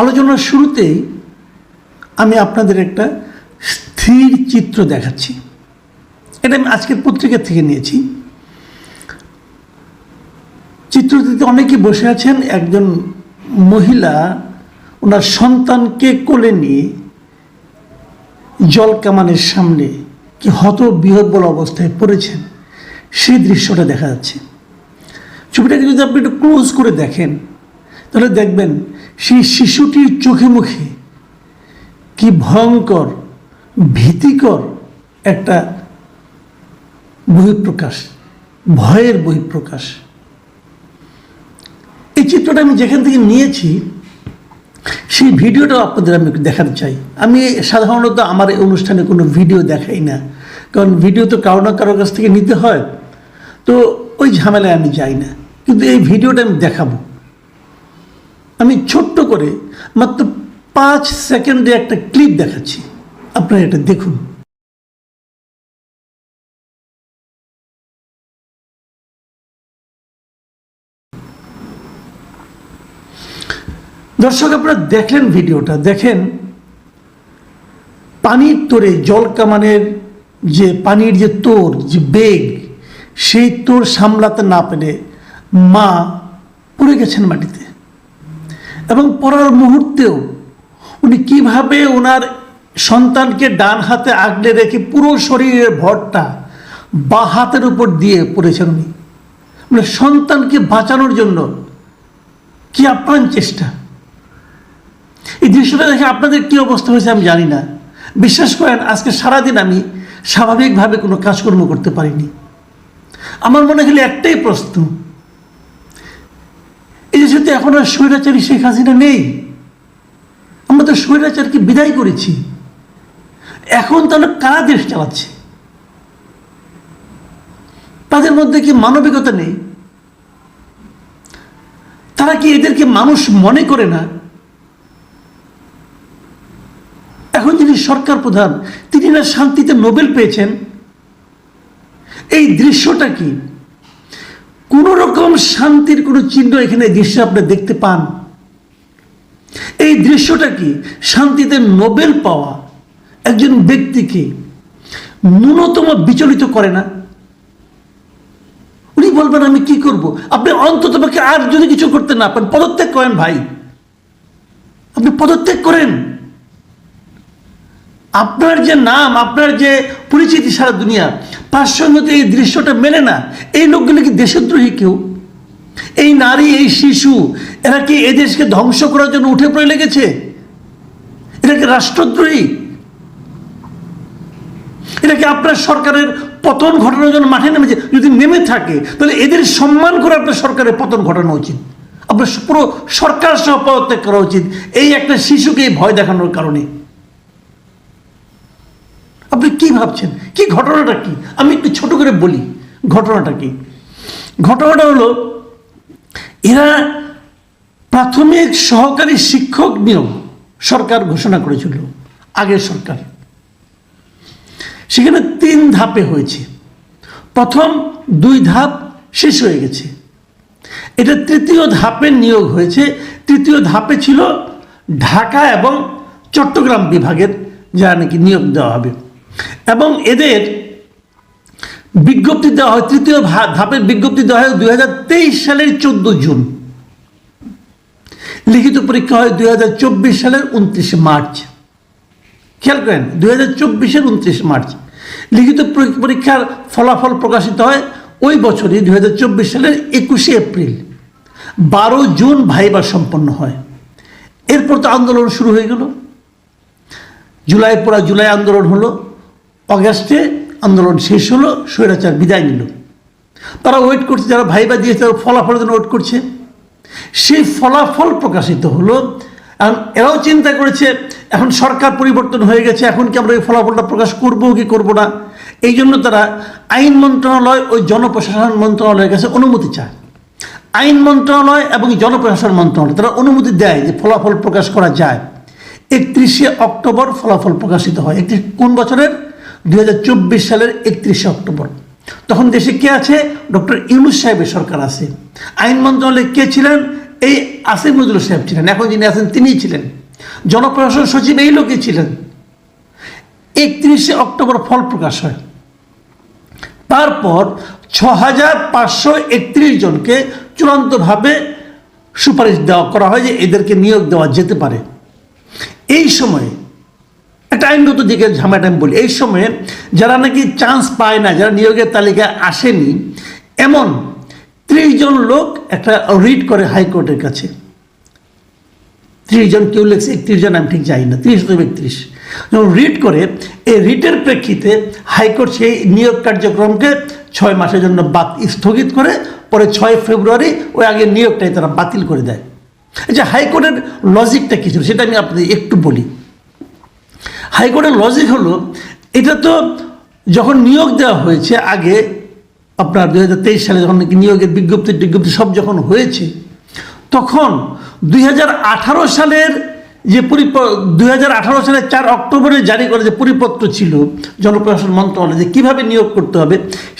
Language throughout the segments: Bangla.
আলোচনার শুরুতেই আমি আপনাদের একটা স্থির চিত্র দেখাচ্ছি। এটা আমি আজকের পত্রিকা থেকে নিয়েছি। চিত্রটিতে অনেকে বসে আছেন, একজন মহিলা, ওনার সন্তানকে কোলে নিয়ে জল কামানের সামনে কি হত বিহব্বল অবস্থায় পড়েছেন, সেই দৃশ্যটা দেখা যাচ্ছে। ছবিটাকে যদি আপনি একটু ক্লোজ করে দেখেন, তাহলে দেখবেন সেই শিশুটির চোখে মুখে কি ভয়ঙ্কর, ভীতিকর একটা বহিঃপ্রকাশ, ভয়ের বহিঃপ্রকাশ। এই চিত্রটা আমি যেখান থেকে নিয়েছি, সেই ভিডিওটাও আপনাদের আমি দেখাতে চাই। আমি সাধারণত আমার এই অনুষ্ঠানে কোনো ভিডিও দেখাই না, কারণ ভিডিও তো কারও না কারোর কাছ থেকে নিতে হয়, তো ওই ঝামেলায় আমি যাই না। কিন্তু এই ভিডিওটা আমি দেখাবো। আমি ছোট্ট করে মাত্র পাঁচ সেকেন্ডে একটা ক্লিপ দেখাচ্ছি। আপনারা এটা দেখুন। দর্শক, আপনারা দেখলেন ভিডিওটা। দেখেন, পানির তোরে জল কামানের যে পানির যে তোর, যে বেগ, সেই তোর সামলাতে না পেরে মা পড়ে গেছেন মাটিতে। এবং পড়ার মুহূর্তেও উনি কীভাবে ওনার সন্তানকে ডান হাতে আগলে রেখে পুরো শরীরের ভরটা বা হাতের উপর দিয়ে পড়েছেন উনি। মানে সন্তানকে বাঁচানোর জন্য কি আপ্রাণ চেষ্টা? এই দৃশ্যটা দেখে আপনাদের কি অবস্থা হয়েছে আমি জানি না। বিশ্বাস করেন, আজকে সারাদিন আমি স্বাভাবিকভাবে কোনো কাজকর্ম করতে পারিনি। আমার মনে হলে একটাই প্রশ্ন যে এখন আর স্বৈরাচারী শেখ হাসিনা নেই। আমরা তো স্বৈরাচারকে বিদায় করেছি। এখন তাহলে কারা দেশ চালাচ্ছে? তাদের মধ্যে কি মানবিকতা নেই? তারা কি এদেরকে মানুষ মনে করে না? এখন যিনি সরকার প্রধান, তিনি না শান্তিতে নোবেল পেয়েছেন? এই দৃশ্যটা কি? কোন রকম শান্তির কোনো চিহ্ন এখানে দৃশ্য আপনি দেখতে পান। এই দৃশ্যটা কি? শান্তিতে নোবেল পাওয়া একজন ব্যক্তিকে ন্যূনতম বিচলিত করে না? উনি বলবেন, আমি কি করব? আপনি অন্তত আর যদি কিছু করতে না পারেন, পদত্যাগ করেন ভাই। আপনি পদত্যাগ করেন। আপনার যে নাম, আপনার যে পরিচিতি সারা দুনিয়া তার সঙ্গে এই দৃশ্যটা মেলে না। এই লোকগুলো কি দেশদ্রোহী কেউ? এই নারী, এই শিশু, এরা কি এই দেশকে ধ্বংস করার জন্য উঠে পড়ে লেগেছে? এরা কি রাষ্ট্রদ্রোহী? এটা কি আপনার সরকারের পতন ঘটানোর জন্য মাঠে নেমেছে? যদি নেমে থাকে, তাহলে এদের সম্মান করে আপনার সরকারের পতন ঘটানো উচিত। আপনার পুরো সরকার সহ পদত্যাগ করা উচিত। এই একটা শিশুকে ভয় দেখানোর কারণে। আপনি কি ভাবছেন? কি ঘটনাটা কি? আমি একটু ছোট করে বলি, ঘটনাটা কি? ঘটনাটা হলো, এরা প্রাথমিক সহকারী শিক্ষক নিয়োগ সরকার ঘোষণা করেছিল, আগের সরকার। সেখানে তিন ধাপে হয়েছে। প্রথম দুই ধাপ শেষ হয়ে গেছে। এটা তৃতীয় ধাপে নিয়োগ হয়েছে। তৃতীয় ধাপে ছিল ঢাকা এবং চট্টগ্রাম বিভাগের যা নাকি নিয়োগ দেওয়া হবে। এবং এদের বিজ্ঞপ্তি দেওয়া হয়, তৃতীয় ধাপের বিজ্ঞপ্তি দেওয়া হয় দুই হাজার তেইশ সালের চোদ্দ জুন। লিখিত পরীক্ষা হয় দুই হাজার চব্বিশ সালের উনত্রিশে মার্চ। খেয়াল করেন, দুই হাজার চব্বিশের উনত্রিশে মার্চ। লিখিত পরীক্ষার ফলাফল প্রকাশিত হয় ওই বছরই, দুই হাজার চব্বিশ সালের একুশে এপ্রিল। বারো জুন ভাইবা সম্পন্ন হয়। এরপর তো আন্দোলন শুরু হয়ে গেল। জুলাই পড়া জুলাই আন্দোলন হলো। অগাস্টে আন্দোলন শেষ হলো, স্বৈরাচার বিদায় নিল। তারা ওয়েট করছে, যারা ভাইবা দিয়েছে তারা ফলাফলের জন্য ওয়েট করছে। সেই ফলাফল প্রকাশিত হলো, এখন এরাও চিন্তা করেছে, এখন সরকার পরিবর্তন হয়ে গেছে, এখন কি আমরা এই ফলাফলটা প্রকাশ করব কি করব না? এই জন্য তারা আইন মন্ত্রণালয় ওই জনপ্রশাসন মন্ত্রণালয়ের কাছে অনুমতি চায়। আইন মন্ত্রণালয় এবং জনপ্রশাসন মন্ত্রণালয়, তারা অনুমতি দেয় যে ফলাফল প্রকাশ করা যায়। একত্রিশে অক্টোবর ফলাফল প্রকাশিত হয়। একটি কোন বছরের? দু হাজার চব্বিশ সালের একত্রিশে অক্টোবর। তখন দেশে কে আছে? ডক্টর ইউনুস সাহেবের সরকার আছে। আইন মন্ত্রণালয়ে কে ছিলেন? এই আসিফ সাহেব ছিলেন। এখন যিনি আছেন, তিনিই ছিলেন। জনপ্রশাসন সচিব এই লোকই ছিলেন। একত্রিশে অক্টোবর ফল প্রকাশ হয়। তারপর ছ হাজার পাঁচশো একত্রিশ জনকে চূড়ান্তভাবে সুপারিশ দেওয়া করা হয় যে এদেরকে নিয়োগ দেওয়া যেতে পারে। এই সময়ে একটা আইনগত দিকে ঝামেলাটা আমি বলি। এই সময়ে যারা নাকি চান্স পায় না, যারা নিয়োগের তালিকায় আসেনি, এমন ত্রিশ জন লোক একটা রিট করে হাইকোর্টের কাছে। ত্রিশ জন, কেউ লেখছে একত্রিশ জন, আমি ঠিক যাই না, ত্রিশ অথবা একত্রিশ। যখন রিট করে, এই রিটের প্রেক্ষিতে হাইকোর্ট সেই নিয়োগ কার্যক্রমকে ছয় মাসের জন্য বাত স্থগিত করে, পরে ছয় ফেব্রুয়ারি ওই আগে নিয়োগটাই তারা বাতিল করে দেয়। আচ্ছা হাইকোর্টের লজিকটা কী ছিল, সেটা আমি আপনাদের একটু বলি। হাইকোর্টের লজিক হলো, এটা তো যখন নিয়োগ দেওয়া হয়েছে আগে, আপনার দু হাজার তেইশ সালে যখন নিয়োগের বিজ্ঞপ্তি টিজ্ঞপ্তি সব যখন হয়েছে, তখন দুই হাজার আঠারো সালের যে পরিপ দু হাজার আঠারো সালের চার অক্টোবরে জারি করে যে পরিপত্র ছিল, জনপ্রশাসন মন্ত্রণালয় যে কীভাবে নিয়োগ করতে হবে,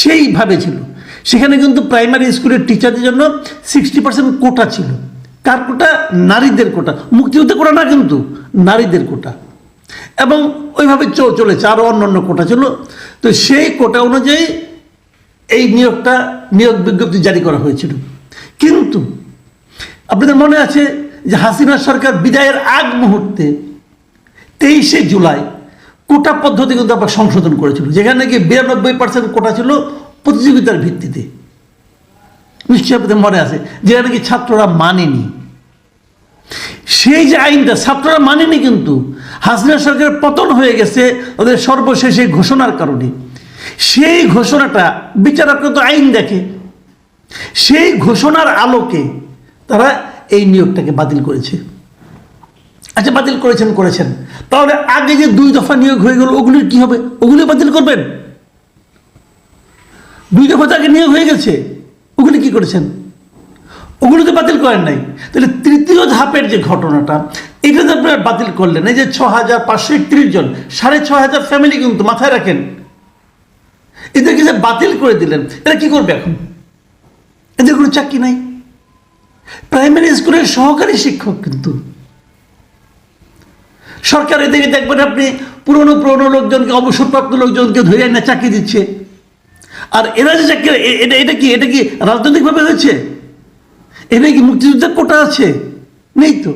সেইভাবে ছিল। সেখানে কিন্তু প্রাইমারি স্কুলের টিচারদের জন্য সিক্সটি পার্সেন্ট কোটা ছিল। কার কোটা নারীদের কোটা মুক্তিযুদ্ধের কোটা না কিন্তু, নারীদের কোটা এবং ওইভাবে চলেছে আরও অন্য অন্য কোটা ছিল তো সেই কোটা অনুযায়ী এই নিয়োগটা, নিয়োগ বিজ্ঞপ্তি জারি করা হয়েছিল। কিন্তু আপনাদের মনে আছে যে হাসিনা সরকার বিদায়ের আগ মুহূর্তে তেইশে জুলাই কোটা পদ্ধতি কিন্তু আবার সংশোধন করেছিল, যেখানে নাকি বিরানব্বই পার্সেন্ট কোটা ছিল প্রতিযোগিতার ভিত্তিতে। নিশ্চয়ই আপনাদের মনে আছে, যেটা নাকি ছাত্ররা মানেনি। সেই যে আইনটা ছাত্ররা মানেনি কিন্তু হাসিনা সরকারের পতন হয়ে গেছে ওদের সর্বশেষ ঘোষণার কারণে। সেই ঘোষণাটা বিচারকরা তো আইন দেখে। সেই ঘোষণার আলোকে তারা এই নিয়োগটাকে বাতিল করেছে। আচ্ছা বাতিল করেছেন করেছেন। তাহলে আগে যে দুই দফা নিয়োগ হয়ে গেল ওগুলির কি হবে? ওগুলি বাতিল করবেন? দুই দফা তো আগে নিয়োগ হয়ে গেছে। ওগুলি কি করেছেন? ওগুলো তো বাতিল করেন নাই। তাহলে তৃতীয় ধাপের যে ঘটনাটা এটা তো আপনারা বাতিল করলেন। এই যে ছ হাজার পাঁচশো একত্রিশ জন, সাড়ে ছ হাজার ফ্যামিলি কিন্তু মাথায় রাখেন। এদেরকে যে বাতিল করে দিলেন, এরা কি করবে এখন? এদের কোনো চাকরি নাই। প্রাইমারি স্কুলের সহকারী শিক্ষক কিন্তু। সরকার এদিকে দেখবেন আপনি পুরনো পুরনো লোকজনকে, অবসরপ্রাপ্ত লোকজনকে ধরে না চাকরি দিচ্ছে। আর এরা যে চাকরি এটা এটা কি এটা কি রাজনৈতিকভাবে হয়েছে? এখানে কি মুক্তিযুদ্ধের কোটা আছে? নেই তো।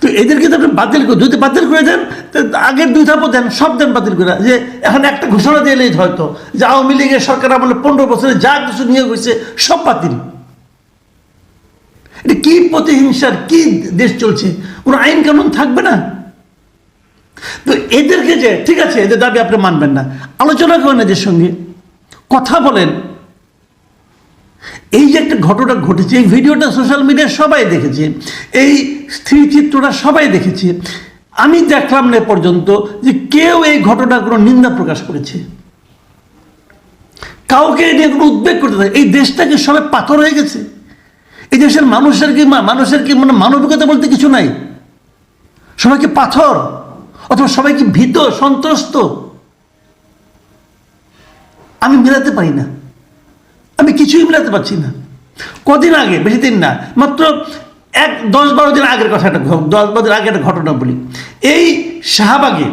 তো এদেরকে তো আপনি বাতিল করে যদি বাতিল করে দেন আগের দুই ধাপও দেন, সব দেন বাতিল করে। যে এখন একটা ঘোষণা দিলেই হয়তো, যে আওয়ামী লীগের সরকার আমলে পনেরো বছরে যা কিছু নিয়োগ হয়েছে, সব বাতিল। এটা কি প্রতিহিংসার, কি দেশ চলছে? কোনো আইন কানুন থাকবে না? তো এদেরকে যে ঠিক আছে, এদের দাবি আপনি মানবেন না। আলোচনা করেন এদের সঙ্গে। কথা বলেন। এই যে একটা ঘটনা ঘটেছে, এই ভিডিওটা সোশ্যাল মিডিয়ায় সবাই দেখেছে, এই স্থির চিত্রটা সবাই দেখেছে। আমি দেখলাম না পর্যন্ত যে কেউ এই ঘটনা কোনো নিন্দা প্রকাশ করেছে। কাউকে নিয়ে কোনো উদ্বেগ করতে থাকে এই দেশটাকে সবাই পাথর হয়ে গেছে। এই দেশের মানুষের কি মানুষের কি মানে মানবিকতা বলতে কিছু নাই? সবাই কি পাথর? অথবা সবাই কি ভীত, সন্ত্রস্ত? আমি মেলাতে পারি না। আমি কিছুই মেলাতে পারছি না। কদিন আগে, বেশি দিন না, মাত্র এক, দশ বারো দিন আগের কথাটা ঘ- দশ বারো দিন আগের একটা ঘটনা বলি। এই শাহবাগে,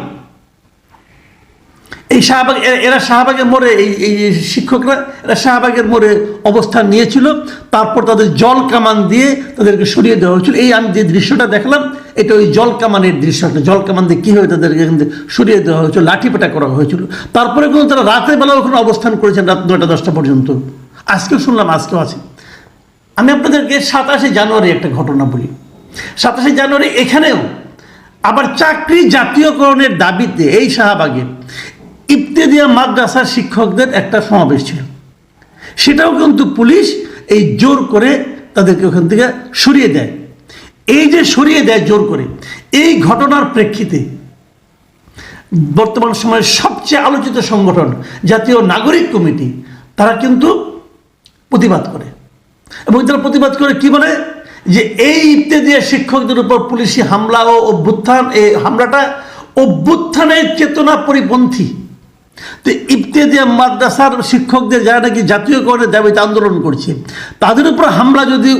এই শাহবাগ এরা শাহবাগের মোড়ে, এই এই শিক্ষকরা, এরা শাহবাগের মোড়ে অবস্থান নিয়েছিল, তারপর তাদের জল কামান দিয়ে তাদেরকে সরিয়ে দেওয়া হয়েছিল। এই আমি যে দৃশ্যটা দেখলাম, এটা ওই জল কামানের দৃশ্যটা জল কামান দিয়ে কীভাবে তাদেরকে সরিয়ে দেওয়া হয়েছিল, লাঠিপেটা করা হয়েছিল। তারপরে কিন্তু তারা রাতের বেলা ওখানে অবস্থান করেছেন রাত নয়টা, দশটা পর্যন্ত। আজকেও শুনলাম, আজকেও আছে। আমি আপনাদেরকে সাতাশে জানুয়ারি একটা ঘটনা বলি। সাতাশে জানুয়ারি এখানেও আবার চাকরি জাতীয়করণের দাবিতে এই শাহবাগে ইফতেদিয়া মাদ্রাসার শিক্ষকদের একটা সমাবেশ ছিল। সেটাও কিন্তু পুলিশ এই জোর করে তাদেরকে ওখান থেকে সরিয়ে দেয়। এই যে সরিয়ে দেয় জোর করে, এই ঘটনার প্রেক্ষিতে বর্তমান সময়ের সবচেয়ে আলোচিত সংগঠন জাতীয় নাগরিক কমিটি, তারা কিন্তু প্রতিবাদ করে। এবং তারা প্রতিবাদ করে কি বলে? যে এই ইত্যাদি শিক্ষকদের উপর পুলিশি হামলা ও অভ্যুত্থান, এই হামলাটা অভ্যুত্থানের চেতনা পরিপন্থী। তো ইফতেদিয়া মাদ্রাসার শিক্ষকদের যারা নাকি জাতীয়করণের দাবিতে আন্দোলন করছে, তাদের উপর হামলা যদি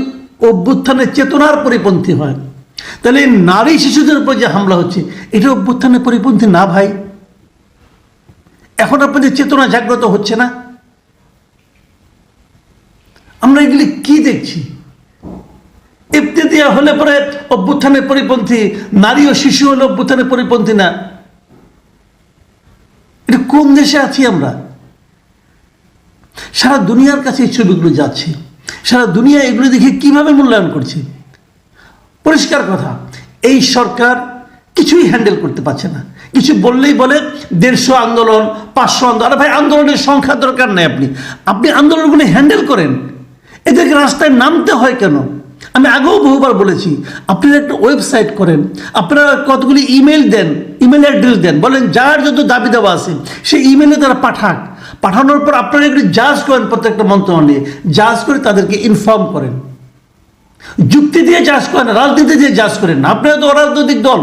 অভ্যুত্থানের চেতনার পরিপন্থী হয়, তাহলে নারী শিশুদের উপর যে হামলা হচ্ছে, এটা অভ্যুত্থানের পরিপন্থী না ভাই? এখন আপনাদের চেতনা জাগ্রত হচ্ছে না? আমরা এগুলি কি দেখছি? এফতে দেওয়া হলে পরে অভ্যুত্থানের পরিপন্থী, নারী ও শিশু হলে অভ্যুত্থানের পরিপন্থী না? এটা কোন দেশে আছি আমরা? সারা দুনিয়ার কাছে এই ছবিগুলো যাচ্ছে। সারা দুনিয়া এগুলো দেখে কীভাবে মূল্যায়ন করছে? পরিষ্কার কথা, এই সরকার কিছুই হ্যান্ডেল করতে পারছে না। কিছু বললেই বলে দেড়শো আন্দোলন, পাঁচশো আন্দোলন। আরে ভাই, আন্দোলনের সংখ্যা দরকার নেই আপনি। আপনি আন্দোলনগুলি হ্যান্ডেল করেন। এদেরকে রাস্তায় নামতে হয় কেন? আমি আগেও বহুবার বলেছি, আপনারা একটা ওয়েবসাইট করেন, আপনারা কতগুলি ইমেল দেন, ইমেল অ্যাড্রেস দেন, বলেন যার যত দাবি দেওয়া আছে, সেই ইমেলে তারা পাঠাক। পাঠানোর পর আপনারা এগুলি জাজ করেন প্রত্যেকটা মন্ত্রণালয়ে জাজ করে তাদেরকে ইনফর্ম করেন। যুক্তি দিয়ে চাষ করেন, রাজনীতি দিয়ে চাষ করেন। আপনারা তো অরাজনৈতিক দল।